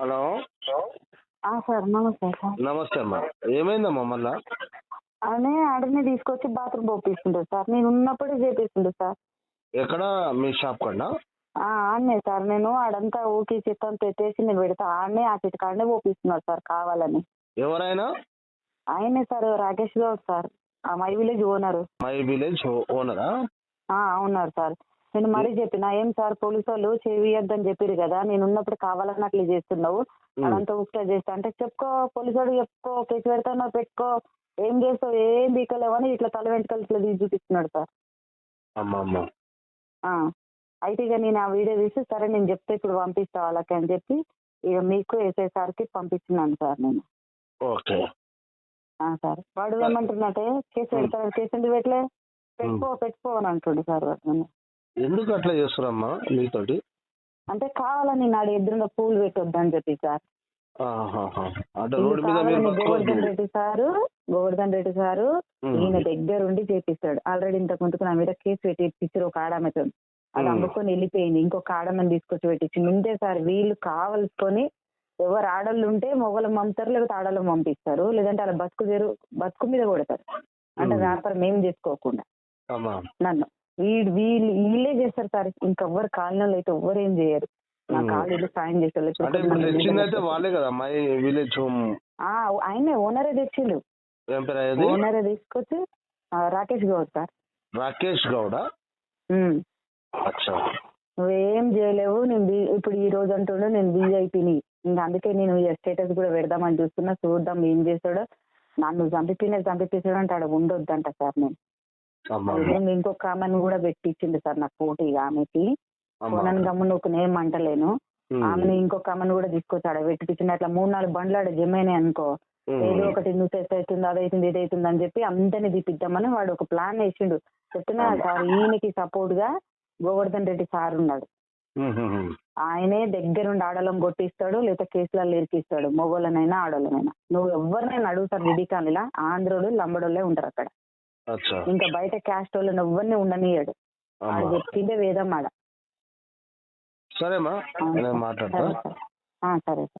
Hello? ఆ, sir నమస్తే sir. నమస్తే అమ్మా. ఏమైందమ్మా మళ్ళా? అనే ఆడనే తీసుకొచ్చి బాత్రూమ్ పంపిస్తుంటారు సార్. నేను ఉన్నప్పుడే చేపిస్తుండే సార్. ఎక్కడ? మీ షాప్ కన్నా ఆడనే సార్. నేను ఆడంతా ఊకి చెత్త ఎత్తేసి నేను పెడతా. ఆడనే ఆ చెట్టు కాడనే పంపిస్తున్నారు సార్ కావాలని. ఎవరైనా? ఆయనే sir Rakesh Goud sir. My village owner. My village ఓనరా? ఆ, అవున్నారు సార్. నేను మరీ చెప్పిన ఏం సార్ పోలీసు వాళ్ళు చేయొద్దని చెప్పారు కదా నేను ఉన్నప్పుడు కావాలని అట్లా చేస్తున్నావు. అదంతా ఉక్తా చేస్తా. అంటే చెప్పుకో పోలీసు వాడు చెప్పుకో కేసు పెడతానో పెట్టుకో ఏం చేస్తావు ఏం బీకలేవు అని ఇట్లా తల వెంటకలు ఇట్లా తీసి చూపిస్తున్నాడు సార్. అయితే ఇక నేను ఆ వీడియో తీసి సరే నేను చెప్తే ఇప్పుడు పంపిస్తా వాళ్ళకి అని చెప్పి ఇక మీకు ఎస్ఐ సార్కి పంపిస్తున్నాను సార్ నేను. ఓకే. ఆ, సార్. వాడు ఏమంటున్నట్టే కేసు పెడతాడు కేసు ఎందుకు పెట్టలే? పెట్టుకో పెట్టుకో అని అంటుండు సార్ వాడు. ఎందుకు అట్లా చేస్తున్నారమ్మా మీతోటి? అంటే కావాలని నాడు ఎదురుగా పూలు పెట్టొద్దు అని చెప్పి సార్. అంటే రోడ్డు మీద గోవర్ధన్ రెడ్డి సారు గోవర్ధన్ రెడ్డి సారు. ఈయన దగ్గరుండి చేపిస్తాడు. ఆల్రెడీ ఇంతకు ముందుకు నా మీద కేసు పెట్టి ఇప్పించారు ఒక ఆడమెతో. అది మ్మ్. అమ్ముకొని వెళ్ళిపోయింది. ఇంకొక ఆడమని తీసుకొచ్చి పెట్టించింది ఇంతే సార్ వీళ్ళు కావలసుకొని ఎవరు ఆడళ్ళు ఉంటే మొగలు పంపుతారు లేకపోతే ఆడళ్ళు పంపిస్తారు. లేదంటే అలా బతుకు తెరు బతుకు మీద కొడతారు. అంటే మ్మ్. వ్యాపారం ఏం చేసుకోకుండా. నన్ను. వీడు వీళ్ళు వీళ్ళే చేస్తారు సార్. ఇంకెవ్వరు కాలనీలో అయితే ఎవ్వరు ఏం చేయరు. నా సాయం చేస్తారు అంటే ఇప్పుడు తెచ్చింది అయితే వాళ్ళే కదా మై విలేజ్ హోమ్. ఆ, ఆయనే ఓనరే తెచ్చిండు. ఓనరే తీసుకొచ్చి రాకేష్ గౌడ్ సార్. రాకేష్ గౌడ? నువ్వేం చేయలేవు నేను ఇప్పుడు ఈ రోజు అంటుండే నేను వీఐపీని ఇంకా అందుకే నేను స్టేటస్ కూడా పెడదామని చూస్తున్నా చూద్దాం ఏం చేస్తాడో. నన్ను చంపిపోయిన చంపిపోయాడు అంటే ఆడ ఉండొద్దంట సార్ నేను. ఇంకొక ఆమెను కూడా పెట్టించింది సార్ నాకు పోటీగా ఆమెకి. అమ్మా. ఫోన్ గమ్ము నువ్వు నేమ్ అంటలేను. ఆమెను ఇంకొక ఆమెను కూడా తీసుకొచ్చి ఆడ పెట్టించిన అట్లా మూడు నాలుగు బండ్లు ఆడ జమైనాయి అనుకో. ఏదో ఒకటి నువ్వు సెట్ అవుతుంది అది అవుతుంది ఇది అవుతుంది అని చెప్పి అందరిని తీపిద్దామని వాడు ఒక ప్లాన్ వేసిండు. చెప్తున్నా సార్ ఈయనకి సపోర్ట్గా గోవర్ధన్ రెడ్డి సార్ ఉన్నాడు. ఆయనే దగ్గరుండి ఆడలం కొట్టిస్తాడు లేదా కేసులలో ఇరికిస్తాడు. మొగోళ్ళనైనా ఆడోళ్ళనైనా. నువ్వు ఎవరినైనా అడుగు సార్ విడికానిలా ఆంధ్రోలు లంబడోళ్ళే ఉంటారు అక్కడ. ఇంకా బయట క్యాస్ట్ వాళ్ళని ఎవరిని ఉండనియడు. ఆడ చెప్పిందే వేదం ఆడ. సరేమ్మా ఆ, నేను మాట్లాడతా. సరే సార్. ఆ, సరే సార్.